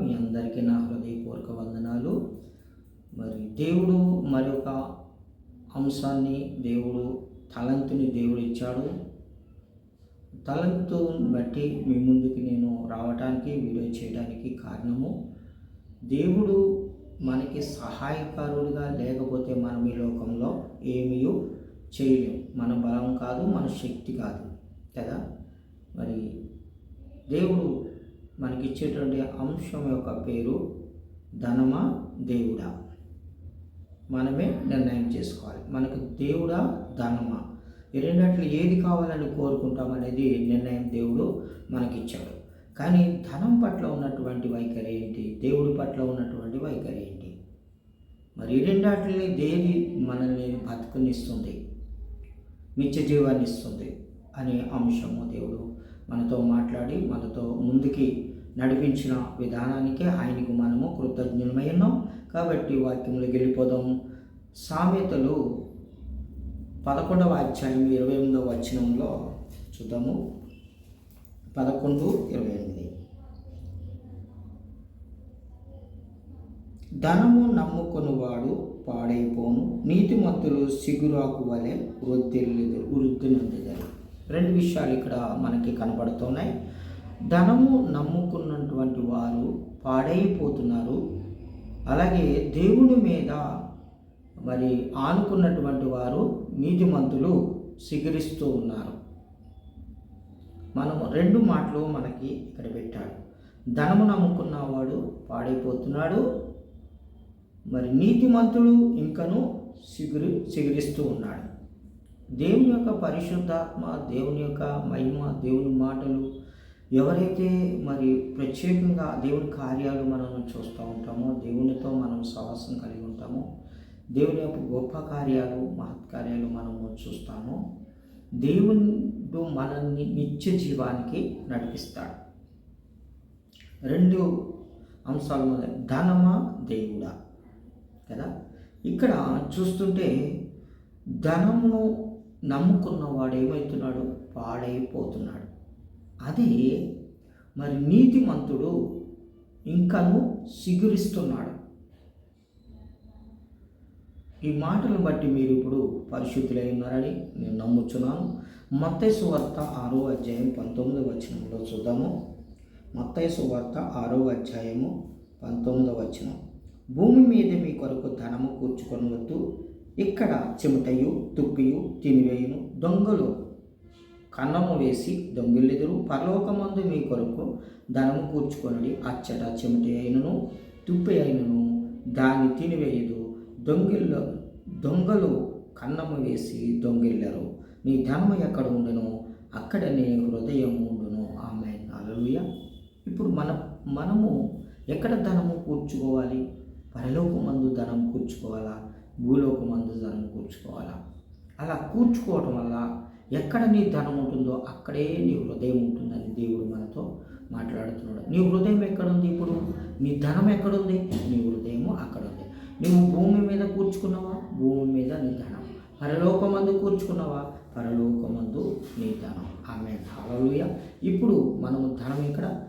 మీ అందరికీ నా హృదయపూర్వక వందనాలు. మరి దేవుడు మరొక అంశాన్ని దేవుడు తలంతుని దేవుడు ఇచ్చాడు. తలంతు బట్టి మీ ముందుకు నేను రావడానికి వీడియో చేయడానికి కారణము దేవుడు మనకి సహాయకారుడుగా లేకపోతే మనం ఈ లోకంలో ఏమీ చేయలేం. మన బలం కాదు మన శక్తి కాదు కదా? మరి దేవుడు మనకి ఇచ్చేటువంటి అంశం యొక్క పేరు ధనమా దేవుడా. మనమే నిర్ణయం చేసుకోవాలి. మనకు దేవుడా ధనమా? ఈ ఏది కావాలని కోరుకుంటాం అనేది నిర్ణయం దేవుడు మనకిచ్చాడు. కానీ ధనం పట్ల ఉన్నటువంటి వైఖరి ఏంటి? దేవుడి పట్ల ఉన్నటువంటి వైఖరి ఏంటి? మరి ఈ రెండాటిని దేవి మనల్ని బతుకునిస్తుంది? నిత్య జీవాన్ని ఇస్తుంది అనే అంశము దేవుడు మనతో మాట్లాడి మనతో ముందుకి నడిపించిన విధానానికి ఆయనకు మనము కృతజ్ఞమై ఉన్నాం కాబట్టి వాక్యంలో వెళ్ళిపోదాం సామెతలు పదకొండవ అధ్యాయం ఇరవై ఎనిమిదవ వచనంలో చూద్దాము. పదకొండు ఇరవై ఎనిమిది. ధనము నమ్ముకొనివాడు పాడైపోను. నీతిమంతులు సిగురాకు వలె వృద్ధి వృద్ధి రెండు విషయాలు ఇక్కడ మనకి కనబడుతున్నాయి. ధనము నమ్ముకున్నటువంటి వారు పాడైపోతున్నారు. అలాగే దేవుని మీద మరి ఆనుకున్నటువంటి వారు నీతిమంతులు సిగిరిస్తూ ఉన్నారు. మనం రెండు మాటలు మనకి ఇక్కడ పెట్టాడు ధనము నమ్ముకున్నవాడు పాడైపోతున్నాడు. మరి నీతిమంతుడు ఇంకను సిగురు సిగిరిస్తూ ఉన్నాడు. దేవుని యొక్క పరిశుద్ధాత్మ దేవుని యొక్క మహిమ దేవుని మాటలు ఎవరైతే మరి ప్రత్యేకంగా దేవుని కార్యాలు మనం చూస్తూ ఉంటామో దేవునితో మనం సహవాసం కలిగి ఉంటామో దేవుని యొక్క గొప్ప కార్యాలు మహత్కార్యాలు మనము చూస్తామో దేవుడు మనల్ని నిత్య జీవానికి నడిపిస్తాడు. రెండు అంశాలు ఉన్నాయి ధనమా దేవుడా? కదా? ఇక్కడ చూస్తుంటే ధనమును నమ్ముకున్నవాడు ఏమవుతున్నాడు పాడైపోతున్నాడు. అదే మరి నీతిమంతుడు ఇంకను సిగురిస్తున్నాడు. ఈ మాటలను బట్టి మీరు ఇప్పుడు పరిశుద్ధులై ఉన్నారని నేను నమ్ముచున్నాను. మత్తైసు వార్త ఆరో అధ్యాయం పంతొమ్మిది వచనంలో చూద్దాము. మత్తైసు వార్త ఆరో అధ్యాయము పంతొమ్మిదవ వచనం. భూమి మీద మీ కొరకు ధనము కూర్చుకొనవద్దు. ఇక్కడ చెమటయు తుప్పియు తినివేయును దొంగలు కన్నము వేసి దొంగిల్లెదురు పరలోకమందు మీ కొరకు ధనము కూర్చుకొనడి. అచ్చట చెమట అయినను తుప్పి అయినను దాన్ని తినివేయదు. దొంగిల్ల దొంగలు కన్నము వేసి దొంగిల్లరు. నీ ధనము ఎక్కడ ఉండును? అక్కడనే హృదయం ఉండును. ఆమె అలలుయ ఇప్పుడు మన మనము ఎక్కడ ధనము కూర్చుకోవాలి? పరలోకమందు ధనం కూర్చుకోవాలా? భూలోకమందు ధనం కూర్చుకోవాలా? అలా కూర్చుకోవటం వల్ల ఎక్కడ నీ ధనం ఉంటుందో అక్కడే నీ హృదయం ఉంటుందని దేవుడు మనతో మాట్లాడుతున్నాడు. నీ హృదయం ఎక్కడుంది ఇప్పుడు? నీ ధనం ఎక్కడుంది? నీ హృదయము అక్కడ ఉంది నువ్వు భూమి మీద కూర్చుకున్నావా? భూమి మీద నీ ధనం. పరలోకమందు కూర్చుకున్నావా? పరలోకమందు నీ ధనం. ఆమె హలలుయ ఇప్పుడు మనము ధనం ఇక్కడ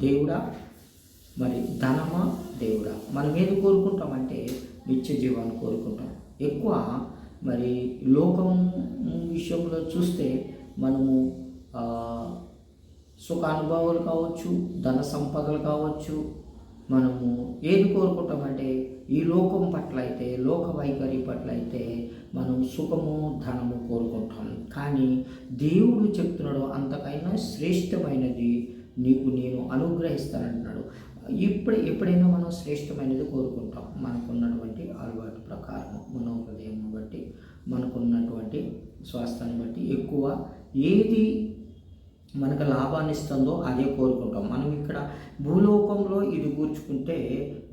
దేవుడా? మరి ధనమా? దేవుడా? మనం ఏది కోరుకుంటామంటే నిత్య జీవాన్ని కోరుకుంటాం. ఎక్కువ మరి లోకం విషయంలో చూస్తే మనము సుఖానుభవాలు కావచ్చు ధన సంపదలు కావచ్చు మనము ఏది కోరుకుంటామంటే ఈ లోకం పట్ల అయితే లోక వైఖరి పట్ల అయితే మనం సుఖము ధనము కోరుకుంటాం. కానీ దేవుడు చెప్తున్నాడు అంతకైనా శ్రేష్టమైనది నీకు నేను అనుగ్రహిస్తానంటున్నాడు. ఇప్పుడు ఎప్పుడైనా మనం శ్రేష్టమైనది కోరుకుంటాం. మనకున్నటువంటి అలవాటు ప్రకారం మన హృదయం బట్టి మనకున్నటువంటి స్వాస్థాన్ని బట్టి ఎక్కువ ఏది మనకు లాభాన్ని ఇస్తుందో అదే కోరుకుంటాం. మనం ఇక్కడ భూలోకంలో ఇది కూర్చుకుంటే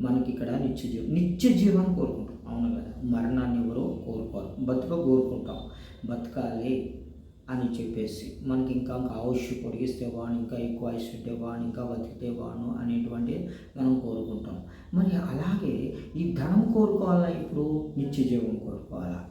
మనకి ఇక్కడ నిత్య జీవం నిత్య జీవాన్ని కోరుకుంటాం. అవును కదా? మరణాన్ని ఎవరో కోరుకోరు. బతుక కోరుకుంటాం. బతకాలి. అని చెప్పేసి మనకి ఇంకా ఇంకా ఆయుష్ పొడిగిస్తే వాడు ఇంకా ఎక్కువ ఆయుష్ ఉంటే వాడు ఇంకా బతికితే వాడు అనేటువంటి మనం కోరుకుంటాం. మరి అలాగే ఈ ధనం కోరుకోవాలా ఇప్పుడు? నిత్య జీవం కోరుకోవాలా?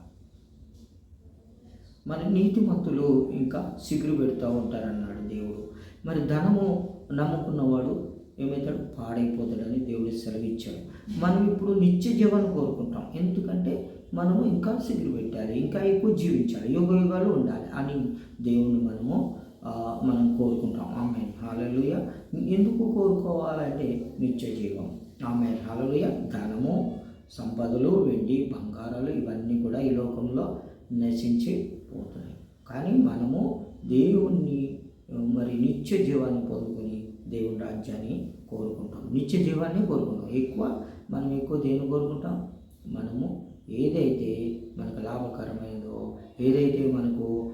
మరి నీతిమంతులు ఇంకా సిగురు పెడుతూ ఉంటారన్నాడు దేవుడు. మరి ధనము నమ్ముకున్నవాడు ఏమవుతాడు పాడైపోతాడని దేవుడు సెలవిచ్చాడు. మనం ఇప్పుడు నిత్య జీవాన్ని కోరుకుంటాం. ఎందుకంటే మనము ఇంకా సిగురు పెట్టాలి ఇంకా ఎక్కువ జీవించాలి యోగ యుగాలు ఉండాలి అని దేవుని మనము మనం కోరుకుంటాం. ఆమె హాలలుయ ఎందుకు కోరుకోవాలంటే నిత్య జీవం. ఆమె హాలలుయ ధనము సంపదలు వెండి బంగారాలు ఇవన్నీ కూడా ఈ లోకంలో నశించి పోతున్నాయి కానీ మనము దేవుణ్ణి మరి నిత్య జీవాన్ని పొందుకొని దేవుని రాజ్యాన్ని కోరుకుంటాం. నిత్య జీవాన్ని కోరుకుంటాం. ఎక్కువ మనం ఎక్కువ దేని కోరుకుంటాం? మనము ఏదైతే మనకు లాభకరమైనదో ఏదైతే మనకు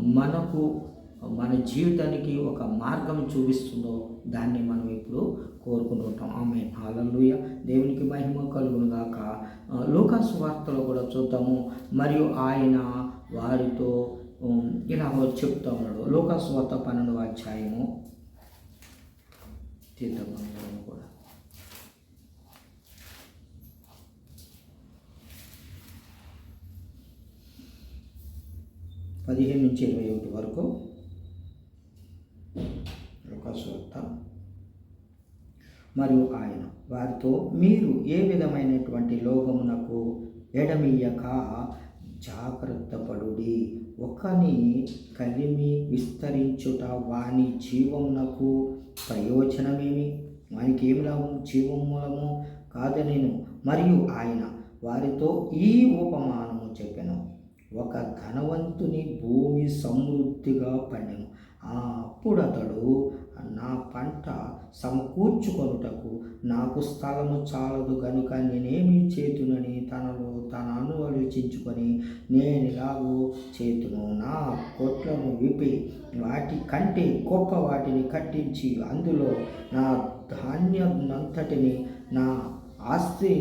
మనకు మన జీవితానికి ఒక మార్గం చూపిస్తుందో దాన్ని మనం ఇప్పుడు కోరుకుంటుంటాం ఆమె హాలూయ దేవునికి మహిమ కలుగునుగాక. లోకాసు వార్తలో కూడా చూద్దాము. మరియు ఆయన వారితో ఇలా చెప్తా ఉన్నాడు. లోకాసు వార్త పన్నెండవ అధ్యాయము. తీద్దాం మనం కూడా పదిహేను నుంచి ఇరవై ఒకటి వరకు లోకాసువార్త మరియు ఆయన. వారితో మీరు ఏ విధమైనటువంటి లోకమునకు ఎడమీయక జాగ్రత్త పడుడి. ఒకని కలిమి విస్తరించుట వాని జీవమునకు ప్రయోజనమేమి? వానికి ఏమి లాభం జీవం మూలము కాదనేను. మరియు ఆయన వారితో ఈ ఉపమానము చెప్పాను. ఒక ధనవంతుని భూమి సమృద్ధిగా పండెను. ఆ అప్పుడు అతడు నా పంట సమకూర్చుకొనుటకు నాకు స్థలము చాలదు కనుక నేనేమి చేతునని తనలో తనను ఆలోచించుకొని నేను ఇలాగూ చేతును. నా కొట్లను విప్పి వాటి కంటే గొప్ప వాటిని కట్టించి అందులో నా ధాన్యనంతటిని నా ఆస్తి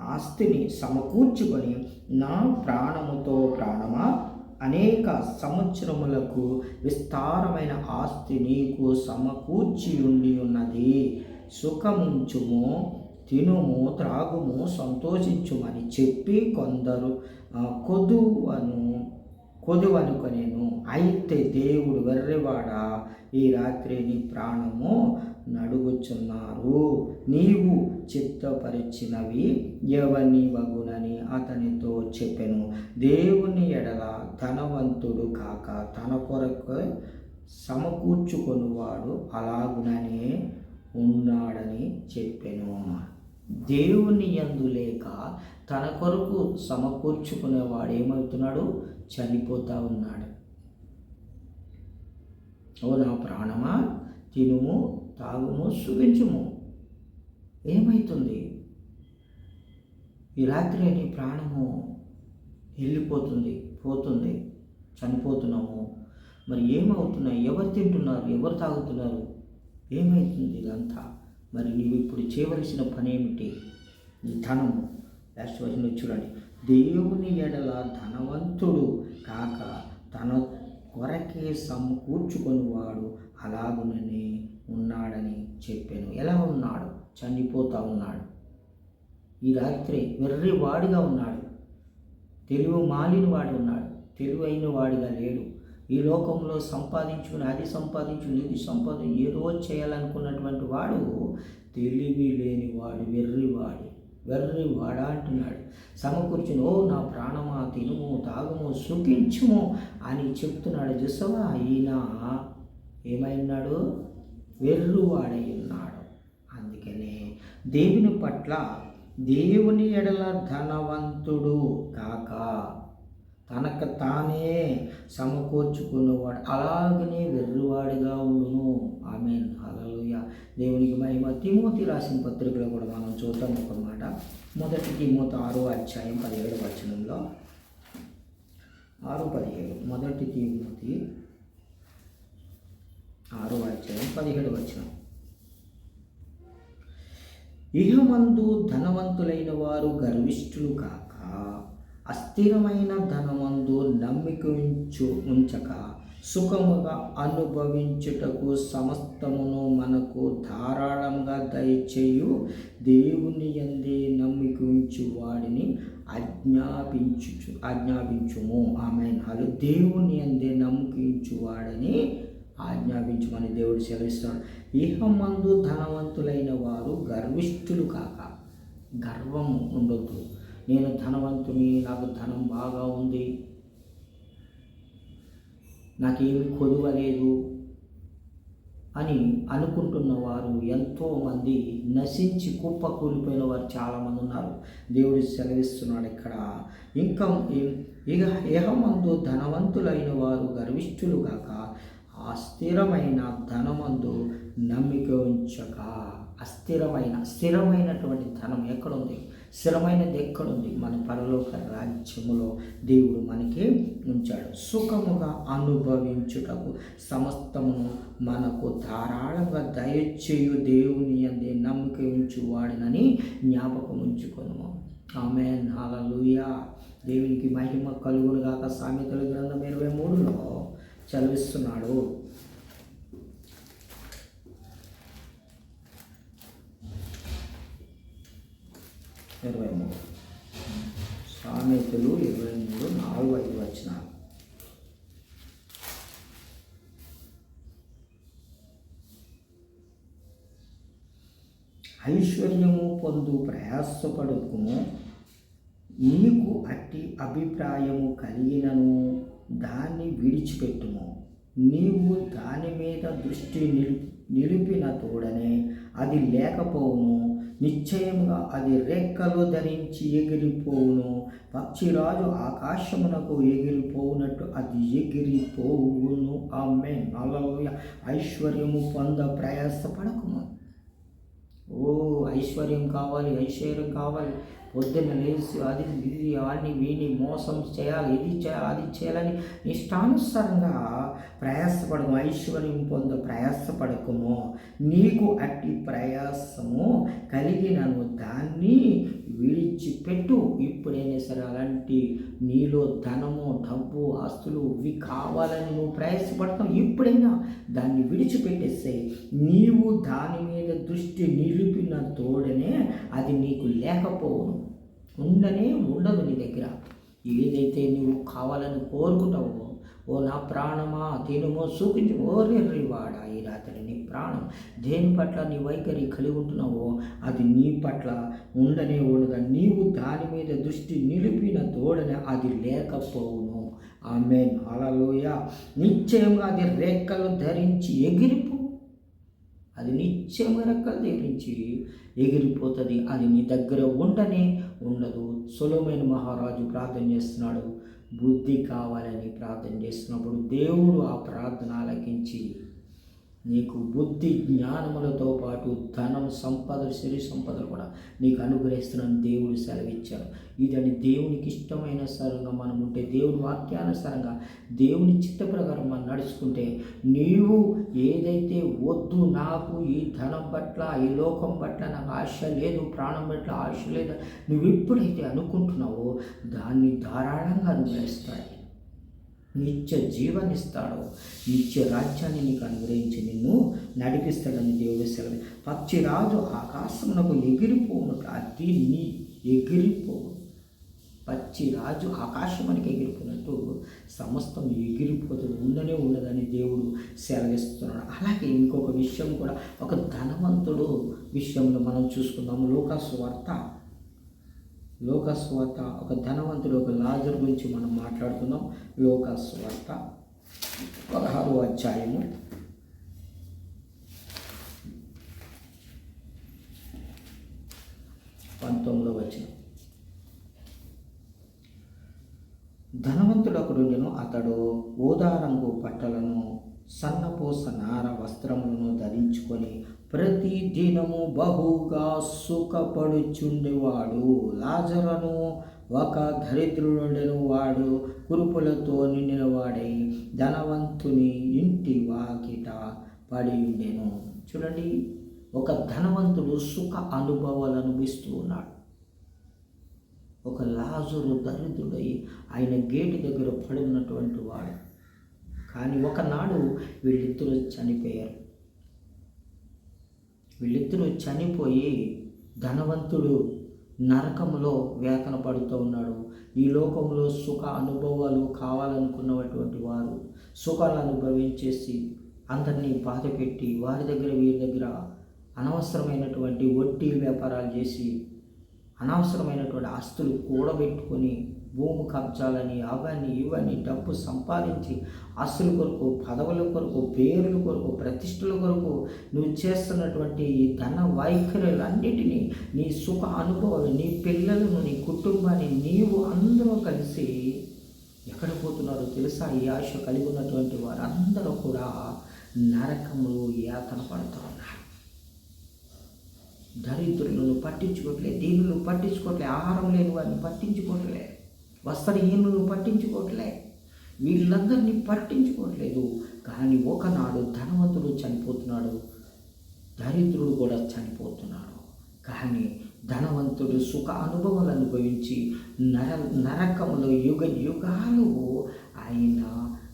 ఆస్తిని సమకూర్చుకొని నా ప్రాణముతో ప్రాణమా? అనేక సంవత్సరములకు విస్తారమైన ఆస్తి నీకు సమకూర్చి ఉండి ఉన్నది. సుఖముంచుము తినుము త్రాగుము సంతోషించుమని చెప్పి కొందరు కొదువను కొదువనుకొనేను. అయితే దేవుడు వెర్రివాడ? ఈ రాత్రి నీ ప్రాణము నడుగుచున్నారు. నీవు చిత్తపరిచినవి ఎవని వగునని అతనితో చెప్పెను. దేవుని ఎడల ధనవంతుడు కాక తన కొరకు సమకూర్చుకొనివాడు అలాగుననే ఉన్నాడని చెప్పెను. దేవుని ఎందులేక తన కొరకు సమకూర్చుకునేవాడు ఏమవుతున్నాడు? చనిపోతా ఉన్నాడు. ఓ నా ప్రాణమా? తినుము తాగుము సుఖించుము ఏమవుతుంది ఈ రాత్రి నీ ప్రాణము వెళ్ళిపోతుంది పోతుంది చనిపోతున్నాము. మరి ఏమవుతున్నాయి? ఎవరు తింటున్నారు? ఎవరు తాగుతున్నారు? ఏమవుతుంది ఇదంతా? మరి నీవు ఇప్పుడు చేయవలసిన పని ఏమిటి ధనము. లాస్ట్ వచ్చిన చూడండి. దేవుని ఎడల ధనవంతుడు కాక తన కొరకే సమకూర్చుకొని వాడు అలాగునని ఉన్నాడని చెప్పాను. ఎలా ఉన్నాడు? చనిపోతా ఉన్నాడు. ఈ రాత్రి వెర్రివాడిగా ఉన్నాడు. తెలివి మాలిన వాడు ఉన్నాడు. తెలివైన వాడిగా లేడు. ఈ లోకంలో సంపాదించుకుని అది సంపాదించుకుని ఇది సంపాదించు ఏదో చేయాలనుకున్నటువంటి వాడు తెలివి లేని వాడు వెర్రివాడు వెర్రి వాడా అంటున్నాడు. సమకూర్చుని ఓ నా ప్రాణమా తినుము తాగము సుఖించుము అని చెప్తున్నాడు. చూసావా? ఈయన ఏమైనాడు వెర్రువాడై ఉన్నాడు అందుకనే దేవుని పట్ల దేవుని ఎడల ధనవంతుడు కాక తనకు తానే సమకూర్చుకున్నవాడు. అలాగనే వెర్రువాడిగా ఉండును. ఆమె హల్లెలూయ. దేవునికి మహిమ. తిమోతి రాసిన పత్రికలో కూడా మనం చూద్దాం అన్నమాట మొదటి తిమోతి ఆరో అధ్యాయం పదిహేడు వచనంలో. ఆరు పదిహేడు. మొదటి తిమోతి ఆరో అధ్యాయం పదిహేడు వచ్చిన ఇహమందు ధనవంతులైన వారు గర్విష్ఠులు కాక అస్థిరమైన ధనమందు నమ్మిక ఉంచు ఉంచక సుఖముగా అనుభవించుటకు సమస్తమును మనకు ధారాళంగా దయచేయు దేవుని ఎందే నమ్మిక ఉంచు వాడిని ఆజ్ఞాపించు ఆజ్ఞాపించుము. ఆమె నాలు దేవుని ఎందే నమ్మికించు వాడని ఆజ్ఞాపించమని దేవుడు సెలవిస్తాడు. ఇహమందు ధనవంతులైన వారు గర్విష్ఠులు కాక గర్వం ఉండొద్దు. నేను ధనవంతుని నాకు ధనం బాగా ఉంది. నాకేమి కొదువ లేదు అని అనుకుంటున్న వారు ఎంతోమంది నశించి కుప్ప కూలిపోయిన వారు చాలామంది ఉన్నారు. దేవుడు సెలవిస్తున్నాడు ఇక్కడ. ఇంకా ఇక ఇహమందు ధనవంతులైన వారు గర్విష్ఠులు కాక ఆ స్థిరమైన ధనమందు నమ్మిక ఉంచక. అస్థిరమైన స్థిరమైనటువంటి ధనం ఎక్కడుంది? స్థిరమైనది ఎక్కడుంది? మన పరలోక రాజ్యములో దేవుడు మనకి ఉంచాడు. సుఖముగా అనుభవించుటకు సమస్తమును మనకు ధారాళంగా దయచేయు దేవుని అందే నమ్మిక ఉంచువాడినని జ్ఞాపకం ఉంచుకొను ఆమె నాలలుయా దేవునికి మహిమ కలుగును సామెతల గ్రంథం ఇరవై మూడులో చదివిస్తున్నాడు. ఇరవై మూడు. సామెతలు ఇరవై మూడు నాలుగు ఐదు వచ్చిన ఐశ్వర్యము పొందు ప్రయాసపడుకును నీకు అట్టి అభిప్రాయము కలిగినను. దాన్ని విడిచిపెట్టుము. నీవు దాని మీద దృష్టి నిలిపిన తోడనే అది లేకపోవును. నిశ్చయముగా అది రెక్కలు ధరించి ఎగిరిపోవును. పక్షిరాజు ఆకాశమునకు ఎగిరిపోవునట్టు అది ఎగిరిపోవును. ఆమె నలలోయ ఐశ్వర్యము పొంద ప్రయాసపడకుము. ఓ ఐశ్వర్యం కావాలి ఐశ్వర్యం కావాలి. పొద్దున్న లేచి అది ఇది వాడిని వీని మోసం చేయాలి ఇది చేయాలి అది చేయాలని ఇష్టానుసారంగా ప్రయాసపడము ఐశ్వర్యం పొంద ప్రయాసపడకము. నీకు అట్టి ప్రయాసము కలిగినను దాన్ని విడిచిపెట్టు. ఇప్పుడైనా సరే అలాంటి నీలో ధనము డబ్బు ఆస్తులు ఇవి కావాలని నువ్వు ప్రయాసపడతావు. ఇప్పుడైనా దాన్ని విడిచిపెట్టేస్తే నీవు దాని మీద దృష్టి నిలిపిన తోడనే అది నీకు లేకపోవును. ఉండనే ఉండదు నీ దగ్గర. ఏదైతే నువ్వు కావాలని కోరుకుంటావో ఓ నా ప్రాణమా? దీనిమో చూపించు ఓ వాడా? ఈ రాత్రి నీ ప్రాణం దేని పట్ల నీ వైఖరి కలిగి ఉంటున్నావో అది నీ పట్ల ఉండనే ఉండగా నీవు దాని మీద దృష్టి నిలిపిన తోడనే అది లేకపోవును. ఆమె అలలోయ నిశ్చయంగా అది రేఖలు ధరించి ఎగిరిపో. అది నిత్యంగా రెక్కలు ధరించి ఎగిరిపోతుంది. అది నీ దగ్గర ఉండనే ఉండదు. సొలోమైన మహారాజు ప్రార్థన చేస్తున్నాడు. బుద్ధి కావాలని ప్రార్థన చేస్తున్నప్పుడు దేవుడు ఆ ప్రార్థన ఆలకించి నీకు బుద్ధి జ్ఞానములతో పాటు ధనం సంపద సిరి సంపదలు కూడా నీకు అనుగ్రహిస్తున్నాను దేవుడు సెలవిచ్చాడు. ఇదని దేవునికి ఇష్టమైన సరంగా మనం ఉంటే దేవుని వాక్యానుసారంగా దేవుని చిత్త ప్రకారం మనం నడుచుకుంటే నీవు ఏదైతే వద్దు నాకు ఈ ధనం పట్ల ఈ లోకం పట్ల నాకు ఆశ లేదు ప్రాణం పట్ల ఆశ లేదు నువ్వు ఎప్పుడైతే అనుకుంటున్నావో దాన్ని ధారాళంగా అనుగ్రహిస్తాయి. నిత్య జీవనిస్తాడు నిత్య రాజ్యాన్ని నీకు అనుగ్రహించి నిన్ను నడిపిస్తాడని దేవుడు సెలవు పక్షిరాజు ఆకాశమునకు ఎగిరిపోను అది నీ ఎగిరిపోవు. పచ్చి రాజు ఆకాశమానికి ఎగిరిపోయినట్టు సమస్తం ఎగిరిపోతుంది ఉండనే ఉండదని దేవుడు సెలవిస్తున్నాడు. అలాగే ఇంకొక విషయం కూడా ఒక ధనవంతుడు విషయంలో మనం చూసుకుందాము. లోకాసు వార్త లోకస్వార్త ఒక ధనవంతుడు ఒక లాజర్ గురించి మనం మాట్లాడుకుందాం. లోకస్వార్త పదహారో అధ్యాయము. పంతొమ్మిదో వచ్చిన ధనవంతుడు ఒకడుండెను అతడు ఓదారంగు బట్టలను సన్నపూస నార వస్త్రములను ధరించుకొని ప్రతి దినము బహుగా సుఖపడుచుండేవాడు. లాజరను ఒక దరిద్రుడుండెను వాడు కురుపులతో నిండినవాడై ధనవంతుని ఇంటి వాకిట పడి ఉండెను చూడండి ఒక ధనవంతుడు సుఖ అనుభవాలు అనుభవిస్తూ ఉన్నాడు. ఒక లాజరు దరిద్రుడై ఆయన గేటు దగ్గర పడి ఉన్నటువంటి వాడు. కానీ ఒకనాడు వీళ్ళిద్దరు చనిపోయారు. వీళ్ళిద్దరూ చనిపోయి ధనవంతుడు నరకంలో వేతన పడుతూ ఉన్నాడు. ఈ లోకంలో సుఖ అనుభవాలు కావాలనుకున్నటువంటి వారు సుఖాలు అనుభవించేసి అందరినీ బాధ పెట్టి వారి దగ్గర వీరి దగ్గర అనవసరమైనటువంటి వడ్డీ వ్యాపారాలు చేసి అనవసరమైనటువంటి ఆస్తులు కూడబెట్టుకొని భూమి కబ్జాలని అవన్నీ ఇవన్నీ డబ్బు సంపాదించి ఆస్తుల కొరకు పదవుల కొరకు పేర్ల కొరకు ప్రతిష్టల కొరకు నువ్వు చేస్తున్నటువంటి ఈ ధన వైఖరులన్నిటినీ నీ సుఖ అనుభవాలు నీ పిల్లలను నీ కుటుంబాన్ని నీవు అందరూ కలిసి ఎక్కడ పోతున్నారో తెలుసా? ఈ ఆశ కలిగి ఉన్నటువంటి వారందరూ కూడా నరకములు యాతన పడుతూ ఉన్నారు. దరిద్రులను పట్టించుకోవట్లే దీనులు పట్టించుకోవట్లే ఆహారం లేని వారిని పట్టించుకోవట్లే వస్త్రహీనులను పట్టించుకోవట్లే. వీళ్ళందరినీ పట్టించుకోవట్లేదు. కానీ ఒకనాడు ధనవంతుడు చనిపోతున్నాడు. దరిద్రుడు కూడా చనిపోతున్నాడు. కానీ ధనవంతుడు సుఖ అనుభవాలు అనుభవించి నర నరకంలో యుగ యుగాలు ఆయన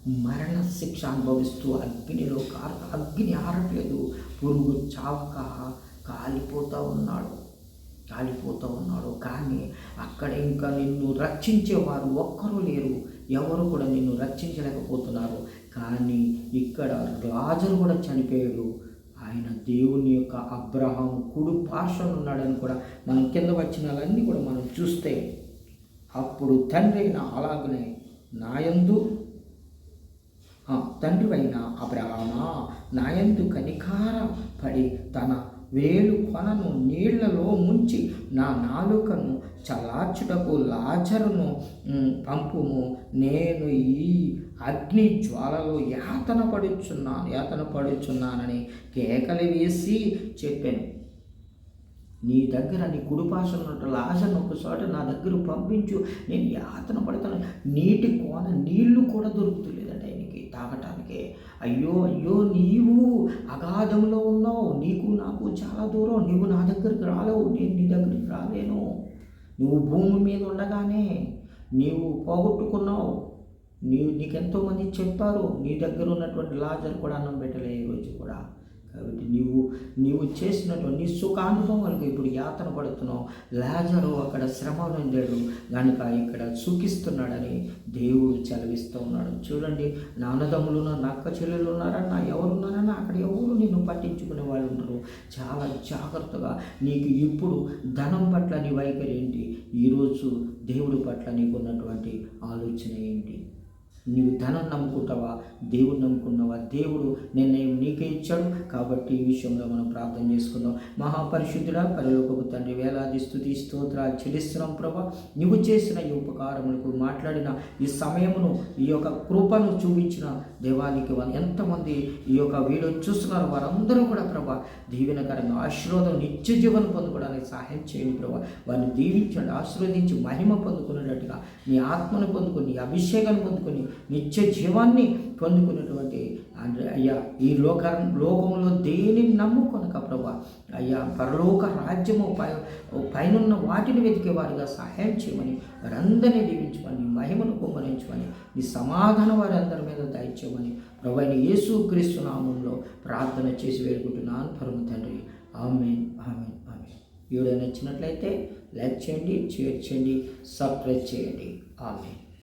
మరణ శిక్ష అనుభవిస్తూ అగ్నిలో కార అగ్ని ఆరట్లేదు. పురుగు చావక కాలిపోతూ ఉన్నాడు. కాలిపోతూ ఉన్నాడు కానీ అక్కడ ఇంకా నిన్ను రక్షించేవారు ఒక్కరూ లేరు. ఎవరు కూడా నిన్ను రక్షించలేకపోతున్నారు. కానీ ఇక్కడ రాజులు కూడా చనిపోయాడు. ఆయన దేవుని యొక్క అబ్రహం కుడు పార్శ్వం ఉన్నాడని కూడా మనం కింద వచ్చినాలన్నీ కూడా మనం చూస్తే అప్పుడు తండ్రి అయిన అలాగనే నాయందు తండ్రి అయిన అబ్రహమా నాయందు కనికార పడి తన వేలు కొనను నీళ్ళలో ముంచి నా నాలుకను చలార్చుటకు లాజరును పంపుము. నేను ఈ అగ్ని జ్వాలలో యాతన పడుచున్నాను యాతన పడుచున్నానని కేకలు వేసి చెప్పాను. నీ దగ్గర నీ కుడిపాస ఉన్నట్టు లాజర్ను ఒకసారి నా దగ్గర పంపించు. నేను యాతన పడతాను. నీటి కోన నీళ్ళు కూడా దొరుకుతులేదు తాగటానికి. అయ్యో అయ్యో నీవు అగాధంలో ఉన్నావు. నీకు నాకు చాలా దూరం. నీవు నా దగ్గరికి రాలేవు. నేను నీ దగ్గరికి రాలేను. నువ్వు భూమి మీద ఉండగానే నీవు పోగొట్టుకున్నావు. నీవు నీకెంతోమంది చెప్పారు. నీ దగ్గర ఉన్నటువంటి లాజర్ కూడా అన్నం పెట్టలే ఈరోజు కూడా. కాబట్టి నీవు నీవు చేసినటువంటి సుఖానుభవాలకు ఇప్పుడు యాతన పడుతున్నావు. లాజరు అక్కడ శ్రమ పొందాడు కనుక ఇక్కడ సుఖిస్తున్నాడని దేవుడు చదివిస్తూ ఉన్నాడు. చూడండి నా అన్నదమ్ములు ఉన్నారు, నా అక్క చెల్లెలు ఉన్నారా నా ఎవరున్నారన్నా అక్కడ ఎవరు నిన్ను పట్టించుకునే వాళ్ళు ఉన్నారు చాలా జాగ్రత్తగా నీకు ఇప్పుడు ధనం పట్ల నీ వైఖరి ఏంటి? ఈరోజు దేవుడి పట్ల నీకు ఉన్నటువంటి ఆలోచన ఏంటి? నీవు ధనం నమ్ముకుంటావా? దేవుడు నమ్ముకున్నావా? దేవుడు నిర్ణయం నీకే ఇచ్చాడు. కాబట్టి ఈ విషయంలో మనం ప్రార్థన చేసుకుందాం. మహాపరిశుద్ధుడా పరిలోకపు తండ్రి వేలాది స్థుతి స్తోత్ర చెల్లిస్తున్నాం ప్రభా. నువ్వు చేసిన ఈ ఉపకారములకు మాట్లాడిన ఈ సమయమును ఈ యొక్క కృపను చూపించిన దేవానికి వారు ఎంతమంది ఈ యొక్క వీడియో చూస్తున్నారు వారందరూ కూడా ప్రభా దీవెనకరంగా ఆశీర్వాదం నిత్య జీవనం పొందుకోవడానికి సహాయం చేయండి ప్రభా. వారిని దీవించండి ఆశీర్వదించి మహిమ పొందుకునేటట్టుగా నీ ఆత్మను పొందుకొని అభిషేకాన్ని పొందుకొని నిత్య జీవాన్ని పొందుకున్నటువంటి అయ్యా ఈ లోక లోకంలో దేనిని నమ్ముకొనక ప్రభా? అయ్యా పరలోక రాజ్యము పై పైనున్న వాటిని వెతికే వారిగా సహాయం చేయమని వారందరినీ దీవించమని మహిమను కుమ్మరించమని నీ సమాధానం వారందరి మీద దయచేయమని ప్రభు యేసు క్రీస్తు నామంలో ప్రార్థన చేసి వేడుకుంటున్నాను. పరమ తండ్రి ఆమె ఆమె ఆమె వీడియో నచ్చినట్లయితే లైక్ చేయండి షేర్ చేయండి సబ్స్క్రైబ్ చేయండి. ఆమె